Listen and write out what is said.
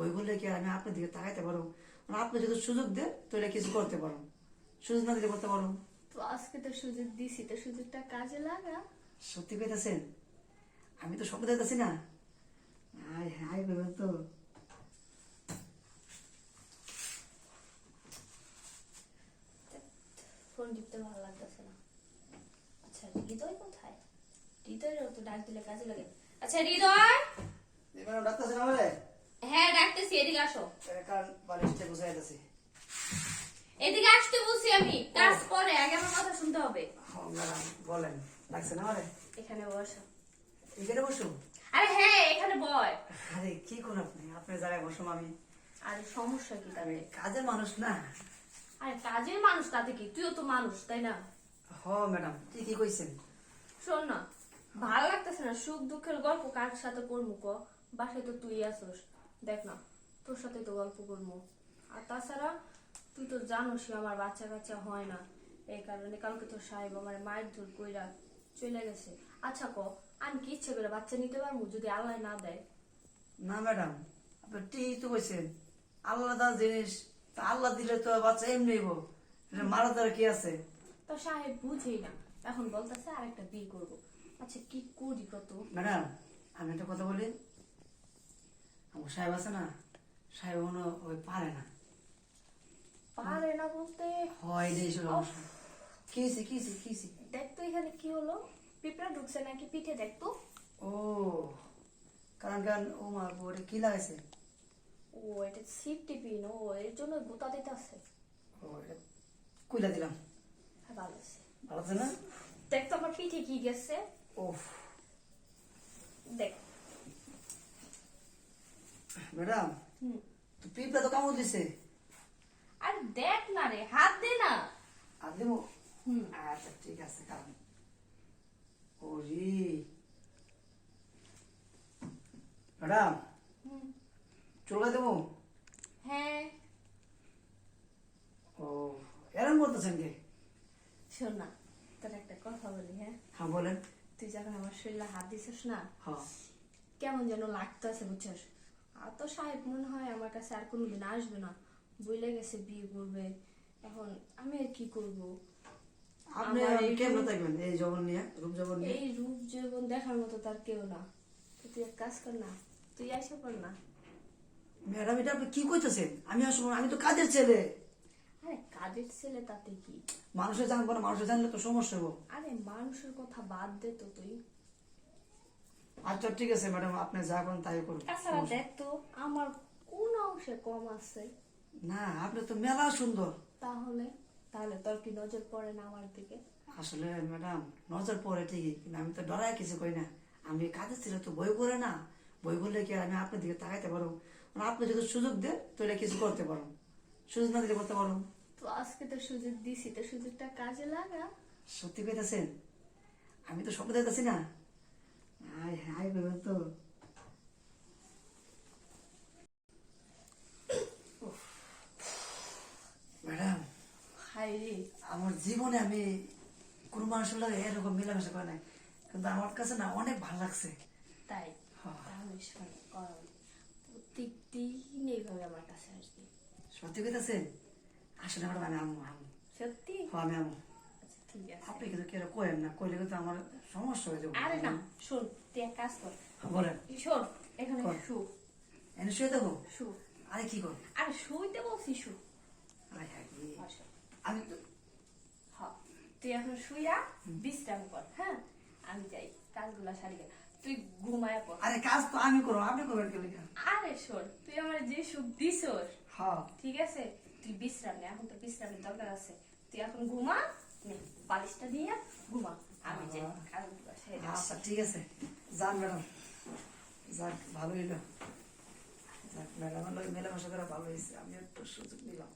বই বললে কি আমি আপনার দিকে তাকাইতে পারো মানে আপনি যদি সুযোগ দেন তাহলে কিছু করতে পারো সুযোগ না দিলে করতে পারো তো আজকে তো সুযোগ দিছি তো সুযোগটা কাজে লাগা। সত্যি কইতাছেন? আমি তো স্বপ্ন দেখতেছি না। হাই হাই বলবেন তো। ফোন টিপতে ভালো লাগতেছে না। আচ্ছা হৃদয় কোথায়? হৃদয়ের তো ডাক দিলে কাজে লাগে। আচ্ছা হৃদয়! এবার ডাক্তারছেন আমারে? হ্যাঁ ডাকতেছি এদিকে আসো। কারণ বালিশটা বুঝাই যাচ্ছে এদিকে আসতে বলছি আমি কাজ পরে আগে আমার কথা শুনতে হবে। ম্যাডাম বলেন ডাকছেন আমারে? এখানে বসো। এখানে বসু? আরে হ্যাঁ এখানে বয়। আরে কি কোন আপনি? আপনার জায়গায় বসুম আমি আরে সমস্যা কি আমি কাজের মানুষ না। আরে কাজের মানুষ তাতে কি? তুইও তো মানুষ তাই না? হ ম্যাডাম ঠিকই কইছেন। শোন না ভালো লাগতেছে না সুখ দুঃখের গল্প কার সাথে করব ক? বাসায় তো তুই আসোস। দেখ না তোর সাথে তো গল্প করব। আর তাছাড়া তুই তো জানোস আমার বাচ্চা কাচ্চা হয় না। এই কারণে কালকে তো সাহেব আমার মায়ের ধর কইরা চলে গেছে। আচ্ছা ক আমি কি ইচ্ছে করে বাচ্চা নিতে পারব যদি আল্লাহ না দেয়? না ম্যাডাম আপনি ঠিকই তো কইছেন। আল্লাহ দা জিনিস তা আল্লাহ দিলে তো বাচ্চা এমনি হইব। এটা মারা দ্বারা কি আছে? তো সাহেব বুঝেই না। এখন বলতেছে আর একটা বিয়ে করব। আচ্ছা কি করি কত? ম্যাডাম আমি একটা কথা বলি। সাহেব আছে না সাহেব মনে ওই পারে না। পারে না বলতে? হয় এই সমস্যা কি হয়েছে কি হয়েছে কি হয়েছে? দেখ তো এখানে কি হলো? পিঁপড়া ঢুকছে নাকি পিঠে দেখ তো। ও কারণ কারণ ও মা ওরে কি লাগাইছে? ও এটা সিফটি পিন ও এর জন্য গোতা দিতে আছে ও এটা কুইলা দিলাম। হ্যাঁ ভালো আছে। ভালো আছে না? দেখ তো আমার পিঠে কি গেছে। ওফ দেখ। ম্যাডাম তো পিঁপড়া তো কামড় দিছে। আর দেখ না রে হাত দে না। আর দেবো? হুম। আচ্ছা ঠিক আছে কারণ ওরে। ম্যাডাম চলে দেবো? হ্যাঁ। ও এরম করতেছেন কে? শোন না তোর একটা কথা বলি হ্যাঁ? হ্যাঁ বলেন। তুই যখন আমার শরীরে হাত দিছিস না হ্যাঁ। কেমন যেন লাগতেছে বুঝছিস? তো সাহেব মনে হয় আমার কাছে আর কোনোদিন আসবে না। বইলে গেছে বিয়ে করবে। এখন আমি আর কি করব? আপনি কেমন থাকবেন? এই জবন নিয়ে রূপ জবন নিয়ে? এই রূপ জীবন দেখার মতো তার কেউ না। তুই এক কাজ কর না তুই আইসা পড় না। ম্যাডাম এটা আপনি কি কইতেছেন? আমি আসব আমি তো কাজের ছেলে। আরে কাজের ছেলে তাতে কি? মানুষের জানব না মানুষের জানলে তো সমস্যা হব। আরে মানুষের কথা বাদ দে তো তুই। আচ্ছা ঠিক আছে ম্যাডাম আপনি যা করেন তাই করুন। তাছাড়া দেখ তো আমার কোন অংশে কম আছে? না আপনি তো মেলা সুন্দর। তাহলে তাহলে তোর কি নজর পড়ে না আমার দিকে? আসলে ম্যাডাম নজর পড়ে ঠিকই কিন্তু আমি তো ডরাই কিছু করি না। আমি কাজের ছেলে তো বই পড়ে না। বই পড়লে কি আমি আপনার দিকে তাকাইতে পারো মানে আপনি যদি সুযোগ দেন তাহলে কিছু করতে পারো সুযোগ না দিলে করতে পারো তো আজকে তো সুযোগ দিছি তো সুযোগটা কাজে লাগা। সত্যি কইতাছেন? আমি তো স্বপ্ন দেখতেছি না। তো। ম্যাডাম হাই আমার জীবনে আমি কোনো মানুষের লাগে এরকম মেলামেশা করে নাই কিন্তু আমার কাছে না অনেক ভালো লাগছে। তাই? হ্যাঁ। তাহলে প্রত্যেক দিন এইভাবে আমার কাছে আসবি। সত্যি কইতাছেন? আসলে ম্যাডাম আমি আম্মু আম্মু। সত্যি? হ্যাঁ আমি আম্মু। কেউ কয়েন না কইলে কিন্তু আমার সমস্যা হয়ে যাবে আরে না শোন তুই এক কাজ কর। বলেন। শোন এখানে শু। এনে শুয়ে দেবো শু। আরে কি কর? আরে শুইতে বলছি শু। আরে আমি তো হ্যাঁ তুই এখন শুইয়া বিশ্রাম কর হ্যাঁ? আমি যাই কাজগুলা সারিয়ে তুই ঘুমায় পড়। আরে কাজ তো আমি করব আপনি করবেন কে লিখা আরে শোন তুই আমার যে সুখ দিছস হ্যাঁ ঠিক আছে? তুই বিশ্রাম নে এখন তো বিশ্রামের দরকার আছে। তুই এখন ঘুমা বালিশটা দিয়ে ঘুমা আমি আচ্ছা ঠিক আছে। যান ম্যাডাম যাক ভালো হইল যাক মেলা মেলামেশা করা ভালো হয়েছে। আমি একটু সুযোগ নিলাম।